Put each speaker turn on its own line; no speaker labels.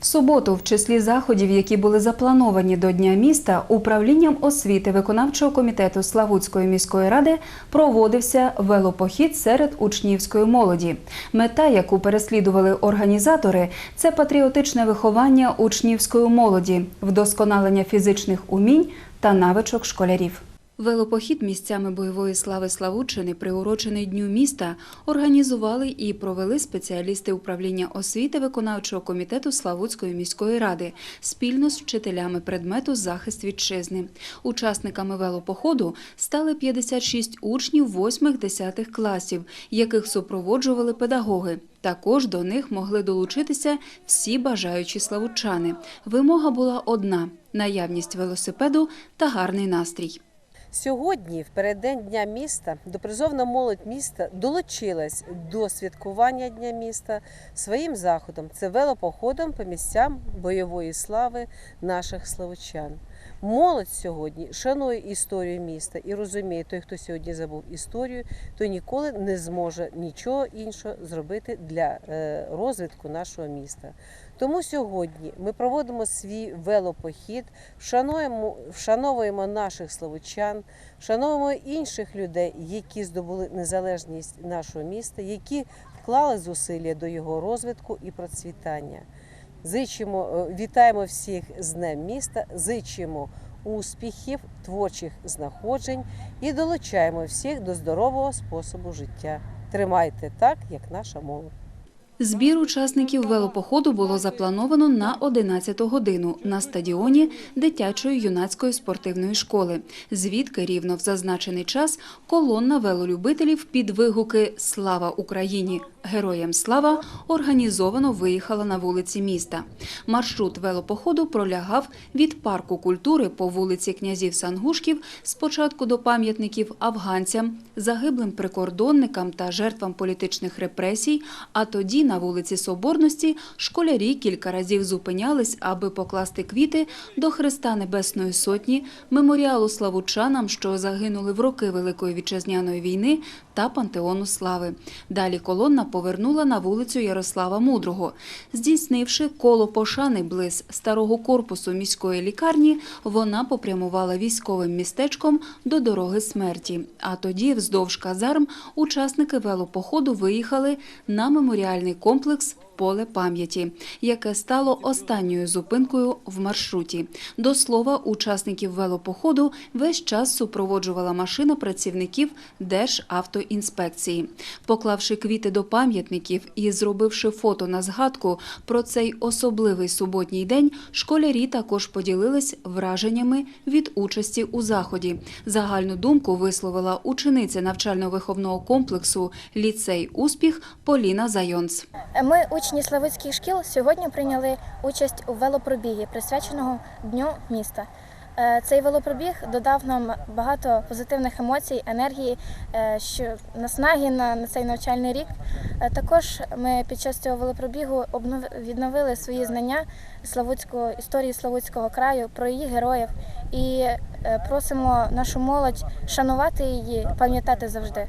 В суботу, в числі заходів, які були заплановані до Дня міста, управлінням освіти виконавчого комітету Славутської міської ради проводився велопохід серед учнівської молоді. Мета, яку переслідували організатори, це патріотичне виховання учнівської молоді, вдосконалення фізичних умінь та навичок школярів. Велопохід місцями бойової слави Славутчини, приурочений Дню міста, організували і провели спеціалісти управління освіти виконавчого комітету Славутської міської ради спільно з вчителями предмету захист вітчизни. Учасниками велопоходу стали 56 учнів 8-10 класів, яких супроводжували педагоги. Також до них могли долучитися всі бажаючі славутчани. Вимога була одна: наявність велосипеду та гарний настрій.
Сьогодні, в переддень Дня міста, допризовна молодь міста долучилась до святкування Дня міста своїм заходом. Це велопоходом по місцям бойової слави наших славучан. Молодь сьогодні шанує історію міста і розуміє, той, хто сьогодні забув історію, той ніколи не зможе нічого іншого зробити для е, розвитку нашого міста. Тому сьогодні ми проводимо свій велопохід, вшануємо, вшановуємо наших славучан, вшановуємо інших людей, які здобули незалежність нашого міста, які вклали зусилля до його розвитку і процвітання. Зичимо, е, вітаємо всіх з Днем міста, зичимо успіхів, творчих знаходжень і долучаємо всіх до здорового способу життя. Тримайте так, як наша молодь.
Збір учасників велопоходу було заплановано на 11 годину на стадіоні дитячої юнацької спортивної школи. Звідки рівно в зазначений час колонна велолюбителів під вигуки Слава Україні! Героям слава організовано виїхала на вулиці міста. Маршрут велопоходу пролягав від парку культури по вулиці князів Сангушків спочатку до пам'ятників афганцям, загиблим прикордонникам та жертвам політичних репресій, а тоді на вулиці Соборності школярі кілька разів зупинялись, аби покласти квіти до Христа Небесної Сотні, меморіалу славучанам, що загинули в роки Великої вітчизняної війни та Пантеону Слави. Далі колонна повернула на вулицю Ярослава Мудрого. Здійснивши коло пошани близ старого корпусу міської лікарні, вона попрямувала військовим містечком до дороги смерті. А тоді, вздовж казарм, учасники велопоходу виїхали на меморіальний комплекс Поле пам'яті, яке стало останньою зупинкою в маршруті. До слова, учасників велопоходу весь час супроводжувала машина працівників Державтоінспекції. Поклавши квіти до пам'ятників і зробивши фото на згадку про цей особливий суботній день, школярі також поділились враженнями від участі у заході. Загальну думку висловила учениця навчально-виховного комплексу Ліцей Успіх Поліна Зайонц.
Ми, учні Славицьких шкіл, сьогодні прийняли участь у велопробігі, присвяченого Дню міста. Е, Цей велопробіг додав нам багато позитивних емоцій, енергії, е, що наснаги на, цей навчальний рік. Е, Також ми під час цього велопробігу відновили свої знання Славутського історії Славутського краю, про її героїв і просимо нашу молодь шанувати її, пам'ятати завжди.